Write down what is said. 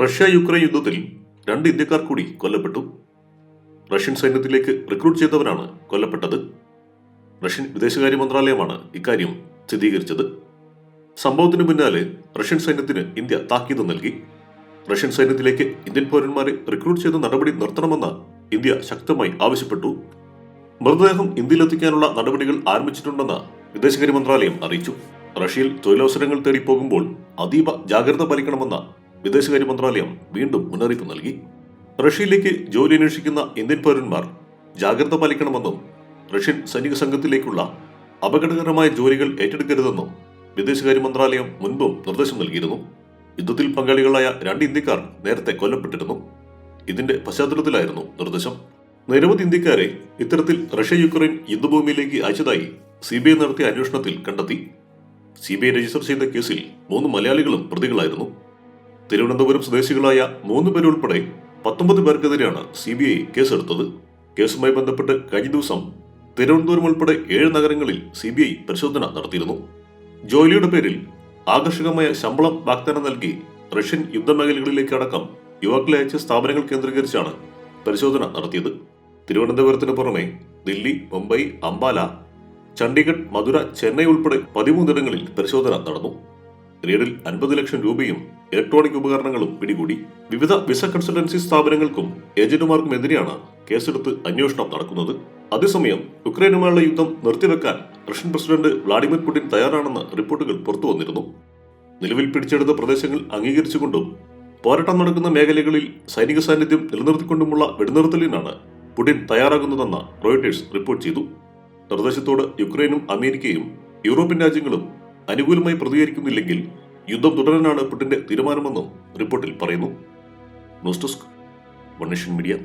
Russia Ukraine യുദ്ധത്തിൽ രണ്ട് ഇന്ത്യക്കാർ കൂടി കൊല്ലപ്പെട്ടു. റഷ്യൻ സൈന്യത്തിലേക്ക് റിക്രൂട്ട് ചെയ്തവരാണ് കൊല്ലപ്പെട്ടത്. റഷ്യൻ വിദേശകാര്യ മന്ത്രാലയമാണ് ഇക്കാര്യം സ്ഥിരീകരിച്ചത്. സംഭവത്തിന് പിന്നാലെ റഷ്യൻ സൈന്യത്തിന് ഇന്ത്യ താക്കീത് നൽകി. റഷ്യൻ സൈന്യത്തിലേക്ക് ഇന്ത്യൻ പൗരന്മാരെ റിക്രൂട്ട് ചെയ്ത നടപടി നിർത്തണമെന്ന് ഇന്ത്യ ശക്തമായി ആവശ്യപ്പെട്ടു. മൃതദേഹം ഇന്ത്യയിലെത്തിക്കാനുള്ള നടപടികൾ ആരംഭിച്ചിട്ടുണ്ടെന്ന് വിദേശകാര്യ മന്ത്രാലയം അറിയിച്ചു. റഷ്യയിൽ തൊഴിലവസരങ്ങൾ തേടി പോകുമ്പോൾ അതീവ ജാഗ്രത പാലിക്കണമെന്ന് വിദേശകാര്യ മന്ത്രാലയം വീണ്ടും മുന്നറിയിപ്പ് നൽകി. റഷ്യയിലേക്ക് ജോലി അന്വേഷിക്കുന്ന ഇന്ത്യൻ പൗരന്മാർ ജാഗ്രത പാലിക്കണമെന്നും റഷ്യൻ സൈനിക സംഘത്തിലേക്കുള്ള അപകടകരമായ ജോലികൾ ഏറ്റെടുക്കരുതെന്നും വിദേശകാര്യ മന്ത്രാലയം മുൻപും നിർദ്ദേശം നൽകിയിരുന്നു. യുദ്ധത്തിൽ പങ്കാളികളായ രണ്ട് ഇന്ത്യക്കാർ നേരത്തെ കൊല്ലപ്പെട്ടിരുന്നു. ഇതിന്റെ പശ്ചാത്തലത്തിലായിരുന്നു നിർദ്ദേശം. നിരവധി ഇന്ത്യക്കാരെ ഇത്തരത്തിൽ റഷ്യ യുക്രൈൻ യുദ്ധഭൂമിയിലേക്ക് അയച്ചതായി സി ബി ഐ നടത്തിയ അന്വേഷണത്തിൽ കണ്ടെത്തി. സി ബി ഐ രജിസ്റ്റർ ചെയ്ത കേസിൽ മൂന്ന് മലയാളികളും പ്രതികളായിരുന്നു. തിരുവനന്തപുരം സ്വദേശികളായ മൂന്ന് പേരുൾപ്പെടെ പത്തൊമ്പത് പേർക്കെതിരെയാണ് സി ബി ഐ കേസെടുത്തത്. കേസുമായി ബന്ധപ്പെട്ട് കഴിഞ്ഞ ദിവസം തിരുവനന്തപുരം ഉൾപ്പെടെ ഏഴ് നഗരങ്ങളിൽ സി ബി ഐ പരിശോധന നടത്തിയിരുന്നു. ജോലിയുടെ പേരിൽ ആകർഷകമായ ശമ്പളം വാഗ്ദാനം നൽകി റഷ്യൻ യുദ്ധമേഖലകളിലേക്കടക്കം യുവാക്കളെ അയച്ച സ്ഥാപനങ്ങൾ കേന്ദ്രീകരിച്ചാണ് പരിശോധന നടത്തിയത്. തിരുവനന്തപുരത്തിന് പുറമെ ദില്ലി മുംബൈ അംബാല ചണ്ഡീഗഡ് മധുര ചെന്നൈ ഉൾപ്പെടെ പതിമൂന്നിടങ്ങളിൽ പരിശോധന നടന്നു. റെയ്ഡിൽ അൻപത് ലക്ഷം രൂപയും ഇലക്ട്രോണിക് ഉപകരണങ്ങളും പിടികൂടി. വിവിധ വിസ കൺസൾട്ടൻസി സ്ഥാപനങ്ങൾക്കും ഏജന്റുമാർക്കും എതിരെയാണ് കേസെടുത്ത് അന്വേഷണം നടക്കുന്നത്. അതേസമയം യുക്രൈനുമായുള്ള യുദ്ധം നിർത്തിവെക്കാൻ റഷ്യൻ പ്രസിഡന്റ് വ്ളാഡിമിർ പുടിൻ തയ്യാറാണെന്ന റിപ്പോർട്ടുകൾ പുറത്തു വന്നിരുന്നു. നിലവിൽ പിടിച്ചെടുത്ത പ്രദേശങ്ങൾ അംഗീകരിച്ചുകൊണ്ടും പോരാട്ടം നടക്കുന്ന മേഖലകളിൽ സൈനിക സാന്നിധ്യം നിലനിർത്തിക്കൊണ്ടുമുള്ള വെടിനിർത്തലിനാണ് പുടിൻ തയ്യാറാകുന്നതെന്ന് റോയിട്ടേഴ്സ് റിപ്പോർട്ട് ചെയ്തു. നിർദ്ദേശത്തോട് യുക്രൈനും അമേരിക്കയും യൂറോപ്യൻ രാജ്യങ്ങളും അനുകൂലമായി പ്രതികരിക്കുന്നില്ലെങ്കിൽ യുദ്ധം തുടരാനാണ് പുടിന്റെ തീരുമാനമെന്നും റിപ്പോർട്ടിൽ പറയുന്നു. News desk media.